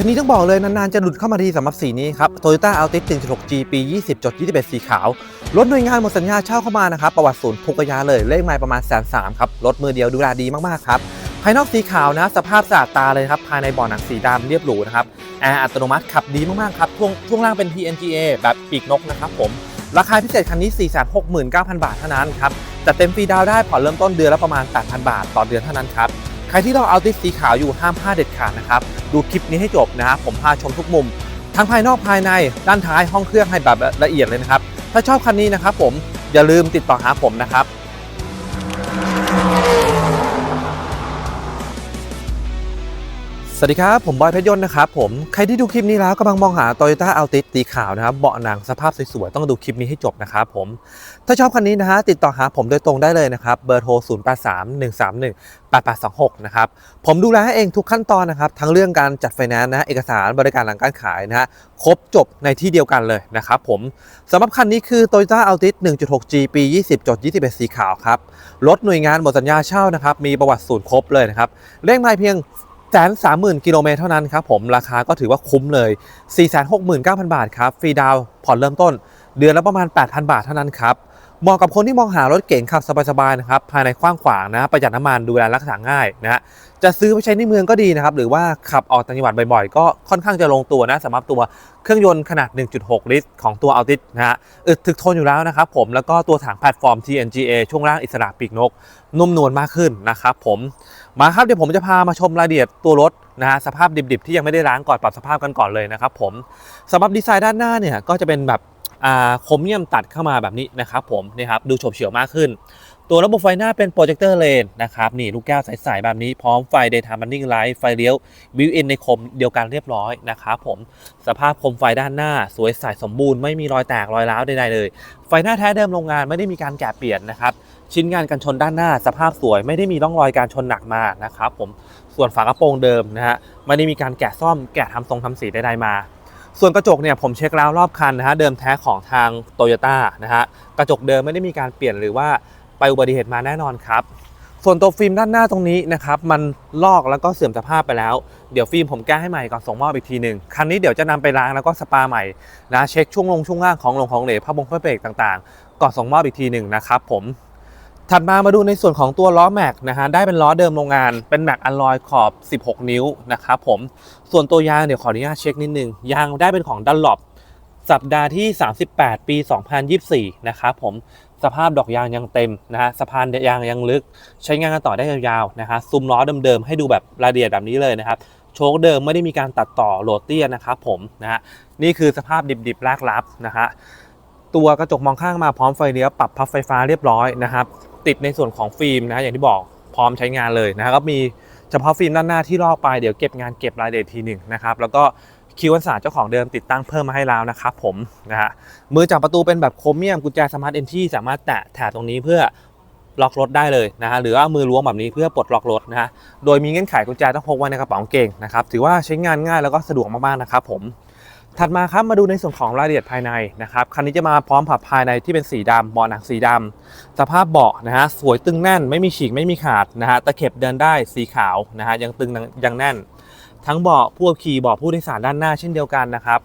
คันนี้ต้องบอกเลยนานๆจะหลุดเข้ามาทีสำหรับสีนี้ครับ Toyota Altis 1.6G ปี 20.21 สีขาว รถหน่วยงานหมดสัญญาเช่าเข้ามานะครับ ประวัติศูนย์ทุกระยะเลย เลขไมล์ประมาณแสนสามครับ รถมือเดียวดูแลดีมากๆครับภายนอกสีขาวนะ สภาพสะอาดตาเลยครับ ภายในเบ่อหนังสีดำเรียบหรูนะครับแอร์อัตโนมัติขับดีมากๆครับช่วงช่วงล่างเป็น TNGA แบบปีกนกนะครับผมราคาพิเศษคันนี้ 469,000 บาทเท่านั้นครับจัดเต็มฟรีดาวได้ผ่อนเริ่มต้นเดือนละประมาณ 8,000 บาท ต่อเดือนเท่านั้นครับ ใครที่รอเอาติสสีขาวอยู่ห้ามพลาดเด็ดขาดนะครับ ดูคลิปนี้ให้จบนะครับผมพาชมทุกมุม ทั้งภายนอกภายในด้านท้ายห้องเครื่องให้แบบละเอียดเลยนะครับ ถ้าชอบคันนี้นะครับผมอย่าลืมติดต่อหาผมนะครับ สวัสดีครับ ผมบอยเพชรยนต์นะครับผม ใครที่ดูคลิปนี้แล้วกำลังมองหา Toyota Altis สีขาวนะครับ เบาะหนังสภาพสวยๆ ต้องดูคลิปนี้ให้จบนะครับผม ถ้าชอบคันนี้นะฮะติดต่อหาผมโดยตรงได้เลยนะครับ เบอร์โทร 0 8 3 1 3 1 8 8 2 6 นะครับ ผมดูแลให้เองทุกขั้นตอนนะครับ ทั้งเรื่องการจัดไฟแนนซ์นะเอกสารบริการหลังการขายนะฮะครบจบในที่เดียวกันเลยนะครับผมสำหรับคันนี้คือ Toyota Altis 1.6G ปี20.21สีขาวครับรถหน่วยงานหมดสัญญาเช่านะครับมีประวัติศูนย์ครบเลยนะครับเลขไมล์เพียง แสนสามหมื่นกิโลเมตรเท่านั้นครับผมราคาก็ถือว่าคุ้มเลย 469,000 บาทครับฟรีดาวผ่อนเริ่มต้น เดือนละประมาณ 8,000 บาทเท่านั้นครับ เหมาะกับคนที่มองหารถเก๋งขับสบายๆนะครับภายในกว้างขวางนะประหยัดน้ำมันดูแลรักษาง่ายนะฮะจะซื้อไปใช้ในเมืองก็ดีนะครับหรือว่าขับออกต่างจังหวัดบ่อยๆ ก็ค่อนข้างจะลงตัวนะสำหรับตัวเครื่องยนต์ขนาด 1.6 ลิตร ของตัว Altis นะฮะอึดถึกทนอยู่แล้วนะครับผมแล้วก็ตัวถังแพลตฟอร์ม TNGA ช่วงล่างอิสระปีกนก นุ่มนวลมากขึ้นนะครับผมมาครับเดี๋ยวผมจะพามาชมรายละเอียดตัวรถนะฮะสภาพดิบๆ ที่ยังไม่ได้ล้างก่อนปรับสภาพกันก่อนเลยนะครับผมสำหรับดีไซน์ด้านหน้าเนี่ยก็จะเป็นแบบ ครเมียมตัดเข้ามาแบบนี้นะครับผมนี่ครับดูโฉบเฉี่ยวมากขึ้น ตัวระบบไฟหน้าเป็นโปรเจคเตอร์เลนนะครับนี่ลูกแก้วใสๆแบบนี้พร้อมไฟ daytime running light ไฟเลี้ยวบิวอินในคมเดียวกันเรียบร้อยนะครับผมสภาพคมไฟด้านหน้าสวยใสสมบูรณ์ไม่มีรอยแตกรอยร้าวใดๆเลย ไฟหน้าแท้เดิมโรงงานไม่ได้มีการแกะเปลี่ยนนะครับชิ้นงานกันชนด้านหน้า สภาพสวยไม่ได้มีร่องรอยการชนหนักมานะครับผมส่วนฝากระโปรงเดิมนะฮะไม่ได้มีการแกะซ่อมแกะทำทรงทำสีใดๆมา ส่วนกระจกเนี่ยผมเช็คแล้วรอบคันนะฮะเดิมแท้ของทางโตโยต้านะฮะกระจกเดิมไม่ได้มีการเปลี่ยนหรือว่าไปอุบัติเหตุมาแน่นอนครับ ส่วนตัวฟิล์มด้านหน้าตรงนี้นะครับมันลอกแล้วก็เสื่อมสภาพไปแล้ว เดี๋ยวฟิล์มผมแก้ให้ใหม่ก่อนส่งมอบอีกทีหนึ่งคันนี้เดี๋ยวจะนำไปล้างแล้วก็สปาใหม่นะเช็คช่วงลงช่วงล่างของลงของเหลวผ้าบงผ้าเบรกต่างๆ ก่อนส่งมอบอีกทีหนึ่งนะครับผม ถัดมามาดูในส่วนของตัวล้อแม็กนะฮะได้เป็นล้อเดิมโรงงานเป็นแม็กอลลอยขอบ 16 นิ้วนะครับผมส่วนตัวยางเดี๋ยวขออนุญาตเช็คนิดนึงยางได้เป็นของดันหลบสัปดาห์ที่ 38 ปี 2024 นะครับผมสภาพดอกยางยังเต็มนะฮะสะพานยางยังลึก ใช้งานกันต่อได้ยาวๆนะฮะซุมล้อเดิมๆให้ดูแบบรายละเอียดแบบนี้เลยนะครับโชคเดิมไม่ได้มีการตัดต่อโหลดเตี้ยนะครับผมนะฮะนี่คือสภาพดิบๆแรกรับนะฮะตัวกระจกมองข้างมาพร้อมไฟเลี้ยวปรับพับไฟฟ้าเรียบร้อยนะครับ ติดในส่วนของฟิล์มนะอย่างที่บอกพร้อมใช้งานเลยนะก็มีเฉพาะฟิล์มด้านหน้าที่ลอกไปเดี๋ยวเก็บงานเก็บรายละเอียดทีหนึ่งนะครับแล้วก็คิวอันสาเจ้าของเดิมติดตั้งเพิ่มมาให้แล้วนะครับผมนะฮะมือจับประตูเป็นแบบโครเมียมกุญแจสมาร์ทเอนที่สามารถแตะแถบตรงนี้เพื่อล็อกรถได้เลยนะฮะหรือว่ามือล้วงแบบนี้เพื่อปลดล็อกรถนะฮะโดยมีเงื่อนไขกุญแจต้องพกไว้ในกระเป๋ากางเกงนะครับถือว่าใช้งานง่ายแล้วก็สะดวกมากๆนะครับผม ถัดมาครับมาดูในส่วนของรายละเอียดภายในนะครับคันนี้จะมาพร้อมผับภายในที่เป็นสีดำเบาะหนังสีดำสภาพเบาะนะฮะสวยตึงแน่นไม่มีฉีกไม่มีขาดนะฮะตะเข็บเดินได้สีขาวนะฮะยังตึงยังแน่น ทั้งเบาะผู้ขับขี่เบาะผู้โดยสารด้านหน้าเช่นเดียวกันนะครับ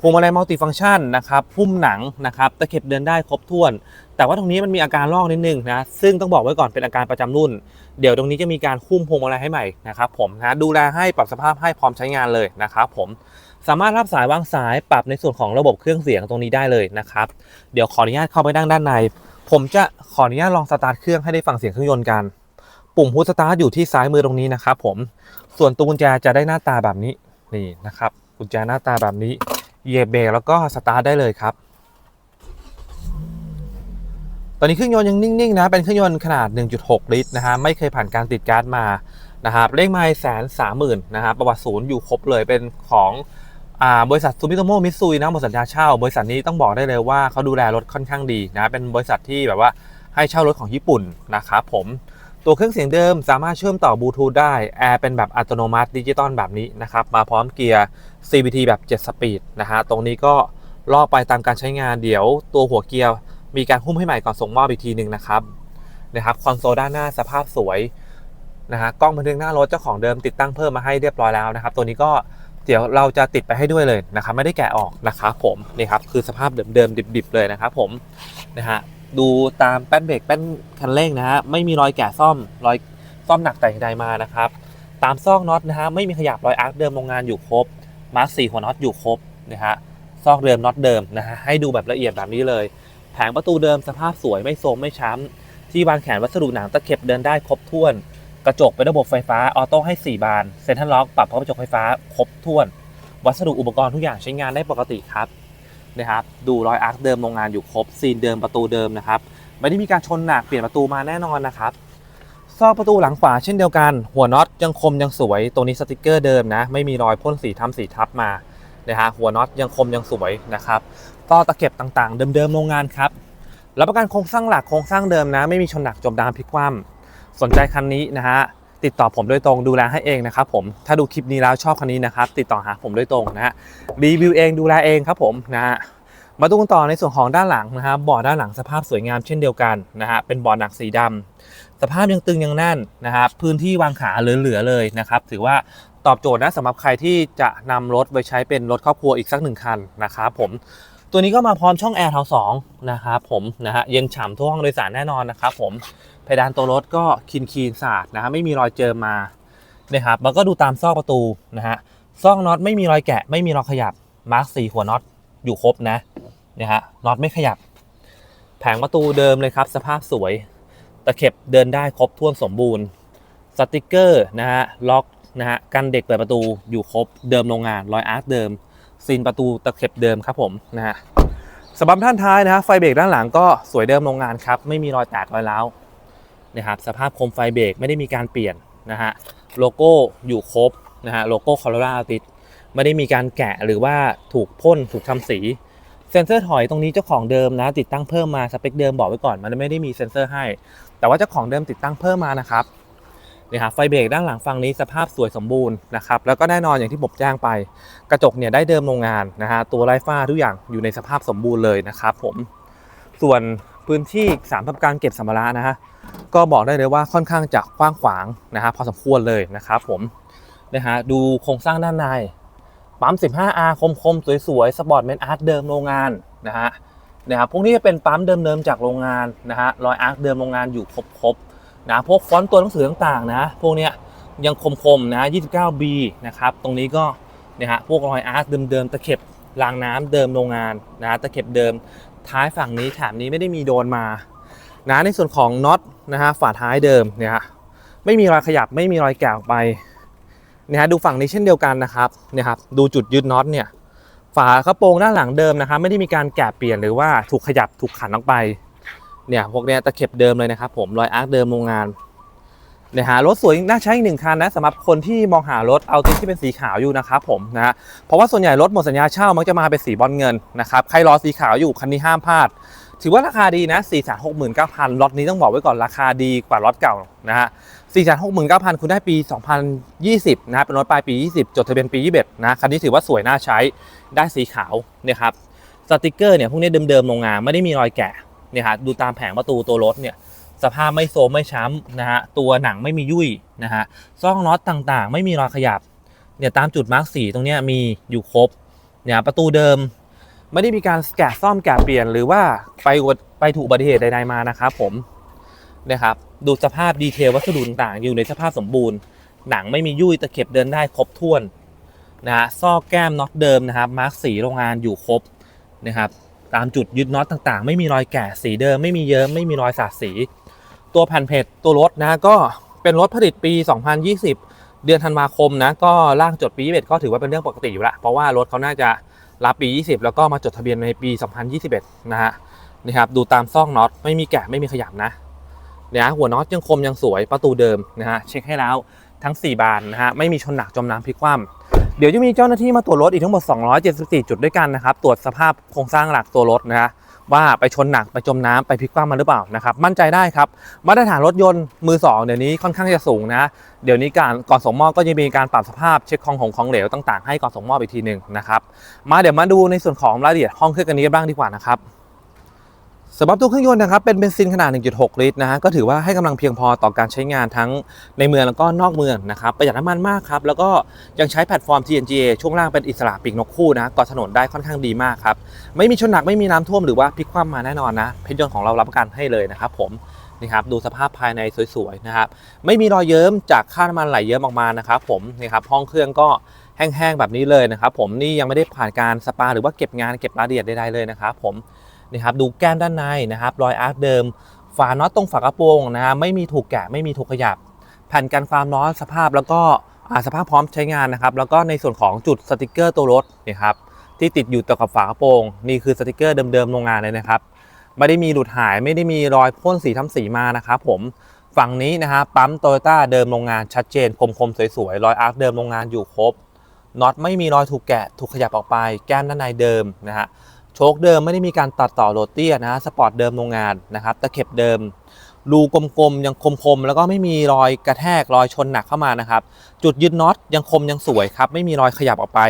พวงมาลัยมัลติฟังก์ชันนะครับพุ่มหนังนะครับตะเข็บเดินได้ครบถ้วน แต่ว่าตรงนี้มันมีอาการลอกนิดนึงนะซึ่งต้องบอกไว้ก่อนเป็นอาการประจำรุ่น เดี๋ยวตรงนี้จะมีการคุ้มพวงมาลัยให้ใหม่นะครับผมนะดูแลให้ปรับสภาพให้พร้อมใช้งานเลยนะครับผม สามารถรับสายวางสายปรับในส่วนของระบบเครื่องเสียงตรงนี้ได้เลยนะครับ เดี๋ยวขออนุญาตเข้าไปนั่งด้านใน ผมจะขออนุญาตลองสตาร์ทเครื่องให้ได้ฟังเสียงเครื่องยนต์กัน ปุ่มฮูดสตาร์ทอยู่ที่ซ้ายมือตรงนี้นะครับผม ส่วนตัวกุญแจจะได้หน้าตาแบบนี้นี่นะครับ กุญแจหน้าตาแบบนี้เหยียบเบรกแล้วก็สตาร์ทได้เลยครับ ตอนนี้เครื่องยนต์ยังนิ่งๆนะ เป็นเครื่องยนต์ขนาด 1.6 ลิตรนะฮะ ไม่เคยผ่านการติดก๊าซมานะครับเลขไมล์แสนสามหมื่นนะครับประวัติศูนย์อยู่ครบเลยเป็นของ บริษัทซูมิโตโมมิซุยนะหมดสัญญาเช่า บริษัทนี้ต้องบอกได้เลยว่าเขาดูแลรถค่อนข้างดีนะ เป็นบริษัทที่แบบว่าให้เช่ารถของญี่ปุ่นนะครับผม ตัวเครื่องเสียงเดิมสามารถเชื่อมต่อบลูทูธได้ แอร์เป็นแบบอัตโนมัติดิจิตอลแบบนี้นะครับ มาพร้อมเกียร์ CVT แบบ 7 สปีดนะฮะ ตรงนี้ก็ลอกไปตามการใช้งาน เดี๋ยวตัวหัวเกียร์มีการหุ้มให้ใหม่ก่อนส่งมอบอีกทีหนึ่งนะครับ นะครับ คอนโซลด้านหน้าสภาพสวยนะฮะ กล้องบันทึกหน้ารถเจ้าของเดิมติดตั้งเพิ่มมาให้เรียบร้อยแล้วนะครับ ตัวนี้ก็ เดี๋ยวเราจะติดไปให้ด้วยเลยนะครับไม่ได้แกะออกนะครับผมนี่ครับคือสภาพเดิมๆดิบๆเลยนะครับผมนะฮะดูตามแป้นเบรกแป้นคันเร่งนะฮะไม่มีรอยแกะซ่อมรอยซ่อมหนักแต่อย่างใดมานะครับตามซอกน็อตนะฮะไม่มีขยับรอยอาร์คเดิมโรงงานอยู่ครบมาร์คสี่หัวน็อตอยู่ครบนะฮะซอกเดิมน็อตเดิมนะฮะให้ดูแบบละเอียดแบบนี้เลย แผงประตูเดิมสภาพสวยไม่โทรมไม่ช้ำที่วางแขนวัสดุหนังตะเข็บเดินได้ครบถ้วน กระจกเป็นระบบไฟฟ้าออโต้ให้ 4 บานเซ็นทรัลล็อกปรับเวอร์กระจกไฟฟ้าครบถ้วน วัสดุอุปกรณ์ทุกอย่างใช้งานได้ปกติครับนะครับ ดูรอยอาร์คเดิมโรงงานอยู่ครบซีนเดิมประตูเดิมนะครับไม่ได้มีการชนหนักเปลี่ยนประตูมาแน่นอนนะครับซอกประตูหลังขวาเช่นเดียวกัน หัวน็อตยังคมยังสวยตัวนี้สติกเกอร์เดิมนะ ไม่มีรอยพ่นสีทำสีทับมานะฮะหัวน็อตยังคมยังสวยนะครับต่อตะเข็บต่างๆ เดิมๆโรงงานครับรับประกันโครงสร้างหลักโครงสร้างเดิมนะ ไม่มีชนหนักจมดามพลิกคว่ำ สนใจคันนี้นะฮะติดต่อผมโดยตรงดูแลให้เองนะครับผมถ้าดูคลิปนี้แล้วชอบคันนี้นะครับติดต่อหาผมโดยตรงนะฮะรีวิวเองดูแลเองครับผมนะฮะมาดูกันต่อในส่วนของด้านหลังนะครับเบาะด้านหลังสภาพสวยงามเช่นเดียวกันนะฮะเป็นเบาะหนักสีดำสภาพยังตึงยังแน่นนะครับพื้นที่วางขาเหลือๆเลยนะครับถือว่าตอบโจทย์นะสำหรับใครที่จะนำรถไปใช้เป็นรถครอบครัวอีกสักหนึ่งคันนะครับผมตัวนี้ก็มาพร้อมช่องแอร์ทั้งสองนะครับผมนะฮะเย็นฉ่ำทั่วห้องโดยสารแน่นอนนะครับผม เพดานตัวรถก็คีนคีนสะอาดนะฮะไม่มีรอยเจิมมานะครับแล้วก็ดูตามซอกประตูนะฮะซอกน็อตไม่มีรอยแกะ ไม่มีรอยขยับมาร์คสีหัวน็อตอยู่ครบนะนะฮะน็อตไม่ขยับ แผงประตูเดิมเลยครับ สภาพสวย ตะเข็บเดินได้ครบถ้วนสมบูรณ์สติกเกอร์นะฮะล็อกนะฮะกันเด็กเปิดประตูอยู่ครบเดิมโรงงานรอยอาร์คเดิมซีนประตูตะเข็บเดิมครับผมนะฮะสบับท่านท้ายนะฮะไฟเบรกด้านหลังก็สวยเดิมโรงงานครับ ไม่มีรอยแตกรอยร้าว นะครับสภาพโคมไฟเบรกไม่ได้มีการเปลี่ยนนะฮะโลโก้อยู่ครบนะฮะโลโก้คอร์ราติดไม่ได้มีการแกะหรือว่าถูกพ่นถูกทำสี เซ็นเซอร์ถอยตรงนี้เจ้าของเดิมนะ ติดตั้งเพิ่มมาสเปคเดิมบอกไว้ก่อนมันไม่ได้มีเซ็นเซอร์ให้ แต่ว่าเจ้าของเดิมติดตั้งเพิ่มมานะครับนี่ครับไฟเบรกด้านหลังฝั่งนี้สภาพสวยสมบูรณ์นะครับแล้วก็แน่นอนอย่างที่ผมแจ้งไป กระจกเนี่ยได้เดิมโรงงานนะฮะตัวไร้ฝ้าทุกอย่างอยู่ในสภาพสมบูรณ์เลยนะครับผมส่วน พื้นที่สามทำการเก็บสัมภาระนะฮะก็บอกได้เลยว่าค่อนข้างจะกว้างขวางนะฮะพอสมควรเลยนะครับผมนะฮะดูโครงสร้างด้านในปั๊ม 15R คมๆ สวยๆ สปอร์ตเมนอาร์ตเดิมโรงงานนะฮะนะครับพวกนี้จะเป็นปั๊มเดิมๆจากโรงงานนะฮะรอยอาร์คเดิมโรงงานอยู่ครบๆนะพวกฟอนต์ตัวหนังสือต่างๆนะพวกเนี้ยยังคมๆนะ 29B นะครับตรงนี้ก็เนี่ยฮะพวกรอยอาร์คเดิมๆตะเข็บรางน้ำเดิมโรงงานนะตะเข็บเดิม ท้ายฝั่งนี้แถบนี้ไม่ได้มีโดนมานะในส่วนของน็อตนะฮะฝาท้ายเดิมเนี่ยฮะไม่มีรอยขยับไม่มีรอยแกะออกไปเนี่ยฮะดูฝั่งนี้เช่นเดียวกันนะครับเนี่ยครับดูจุดยึดน็อตเนี่ยฝากระโปรงด้านหลังเดิมนะครับไม่ได้มีการแกะเปลี่ยนหรือว่าถูกขยับถูกขันออกไปเนี่ยพวกเนี้ยตะเข็บเดิมเลยนะครับผมรอยอาร์คเดิมโรงงาน เนี่ยฮะรถสวยน่าใช้อีกหนึ่งคันนะสำหรับคนที่มองหารถเอาติที่เป็นสีขาวอยู่นะครับผมนะฮะเพราะว่าส่วนใหญ่รถหมดสัญญาเช่ามักจะมาเป็นสีบอลเงินนะครับใครรอสีขาวอยู่คันนี้ห้ามพลาด ถือว่าราคาดีนะ4 6 9 0 0 0ล็อตนี้ต้องบอกไว้ก่อนราคาดีกว่าล็อตเก่านะฮะ4 6 9 0 0 0คุณได้ปี 2020นะฮะเป็นรถปลายปี 20 จดทะเบียนปี 21นะคันนี้ถือว่าสวยน่าใช้ได้สีขาวเนี่ยครับสติกเกอร์เนี่ยพวกนี้เดิมๆโรงงานไม่ได้มีรอยแกะเนี่ยฮะดูตามแผงประตูตัวรถเนี่ย สภาพไม่โซมไม่ช้ำนะฮะตัวหนังไม่มียุ่ยนะฮะซ่องน็อตต่างๆ ไม่มีรอยขยับเนี่ยตามจุดมาร์กสีตรงนี้มีอยู่ครบเนี่ยประตูเดิม ไม่ได้มีการแกะซ่อมแกะเปลี่ยนหรือว่าไปอุบัติไปถูกอุบัติเหตุใดๆมานะครับผมนะครับดูสภาพดีเทลวัสดุต่างๆอยู่ในสภาพสมบูรณ์ หนังไม่มียุ่ยตะเข็บเดินได้ครบถ้วนนะฮะซอกแก้มน็อตเดิมนะครับมาร์กสีโรงงานอยู่ครบนะครับตามจุดยึดน็อตต่างๆ ไม่มีรอยแกะสีเดิมไม่มีเยิ้มไม่มีรอยสาดสี ตัวแผ่นเพจตัวรถนะก็เป็นรถผลิตปี 2020 เดือนธันวาคมนะก็ร่างจดปี21ก็ถือว่าเป็นเรื่องปกติอยู่ละเพราะว่ารถเขาน่าจะรับปี 20 แล้วก็มาจดทะเบียนในปี 2021 นะฮะนี่ครับดูตามซ่องน็อตไม่มีแกะไม่มีขยับนะเนี่ยหัวน็อตยังคมยังสวยประตูเดิมนะฮะเช็คให้แล้วทั้ง 4 บานนะฮะไม่มีชนหนักจมน้ำพลิกคว่ำเดี๋ยวจะมีเจ้าหน้าที่มาตรวจรถอีกทั้งหมด 274 จุดด้วยกันนะครับตรวจสภาพโครงสร้างหลักตัวรถนะฮะ ว่าไปชนหนักไปจมน้ำไปพลิกคว่ำมาหรือเปล่านะครับมั่นใจได้ครับมาตรฐานรถยนต์มือสองเดี๋ยวนี้ค่อนข้างจะสูงนะเดี๋ยวนี้การก่อนส่งมอบก็จะมีการปรับสภาพเช็คของของของเหลวต่างๆ ให้ก่อนส่งมอบอีกทีหนึ่งนะครับมาเดี๋ยวมาดูในส่วนของรายละเอียดห้องเครื่องกันนี้บ้างดีกว่านะครับ สำหรับตัวเครื่องยนต์นะครับเป็นเบนซินขนาด 1.6 ลิตรนะฮะก็ถือว่าให้กำลังเพียงพอต่อการใช้งานทั้งในเมืองแล้วก็นอกเมืองนะครับประหยัดน้ำมันมากครับ แล้วก็ยังใช้แพลตฟอร์ม TNGA ช่วงล่างเป็นอิสระปีกนกคู่นะกาะถนนได้ค่อนข้างดีมากครับ ไม่มีชนหนักไม่มีน้ำท่วมหรือว่าพลิกคว่ำมาแน่นอนนะเพชรยนต์ของเรารับประกันให้เลยนะครับผมนี่ครับดูสภาพภายในสวยๆนะครับไม่มีรอยเยิ้มจากค่าน้ำมันไหลเยิ้มออกมานะครับผมนี่ครับห้องเครื่องก็แห้งๆแบบนี้เลยนะครับผมนี่ยังไม่ได้ผ่านการสปาหรือว่าเก็บงานเก็บรายละเอียดใดๆเลยนะครับผม นี่ครับดูแก้มด้านในนะครับรอยอาร์คเดิม ฝาน็อตตรงฝากระโปรงนะฮะไม่มีถูกแกะไม่มีถูกขยับ แผ่นกันความร้อนสภาพแล้วก็สภาพพร้อมใช้งานนะครับ แล้วก็ในส่วนของจุดสติกเกอร์ตัวรถนี่ครับที่ติดอยู่ต่อกับฝากระโปรงนี่คือสติกเกอร์เดิมๆโรงงานเลยนะครับไม่ได้มีหลุดหายไม่ได้มีรอยพ่นสีทำสีมานะครับผมฝั่งนี้นะฮะปั๊มโตโยต้าเดิมโรงงานชัดเจนคมๆสวยๆรอยอาร์คเดิมโรงงานอยู่ครบน็อตไม่มีรอยถูกแกะถูกขยับออกไป แก้มด้านในเดิมนะฮะ โชคเดิมไม่ได้มีการตัดต่อโรเตียนะฮะสปอร์ตเดิมโรงงานนะครับตะเข็บเดิมรูกลมๆยังคมๆแล้วก็ไม่มีรอยกระแทกรอยชนหนักเข้ามานะครับ จุดยึดน็อตยังคมยังสวยครับไม่มีรอยขยับออกไป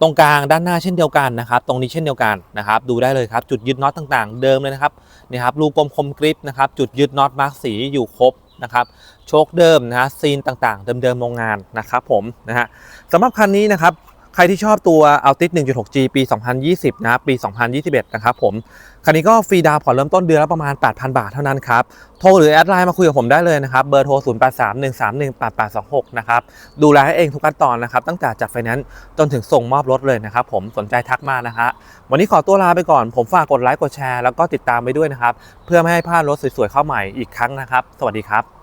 ตรงกลางด้านหน้าเช่นเดียวกันนะครับ ตรงนี้เช่นเดียวกันนะครับ ดูได้เลยครับจุดยึดน็อตต่างๆ เดิมเลยนะครับนี่ครับรูกลมคมกริปนะครับจุดยึดน็อตมาร์กสีอยู่ครบนะครับโชคเดิมนะฮะซีนต่างๆ เดิมๆโรงงานนะครับผมนะฮะสำหรับคันนี้นะครับ ใครที่ชอบตัว Altis 1.6G ปี 2020 นะครับปี 2021 นะครับผม คันนี้ก็ฟรีดาวผ่อนเริ่มต้นเดือนละประมาณ 8,000 บาทเท่านั้นครับ โทรหรือแอดไลน์มาคุยกับผมได้เลยนะครับ เบอร์โทร 0831318826 นะครับ ดูแลให้เองทุกขั้นตอนนะครับ ตั้งแต่จัดไฟแนนซ์จนถึงส่งมอบรถเลยนะครับผม สนใจทักมานะฮะ วันนี้ขอตัวลาไปก่อน ผมฝากกดไลค์ กดแชร์ แล้วก็ติดตามไปด้วยนะครับ เพื่อไม่ให้พลาดรถสวยๆเข้าใหม่อีกครั้งนะครับ สวัสดีครับ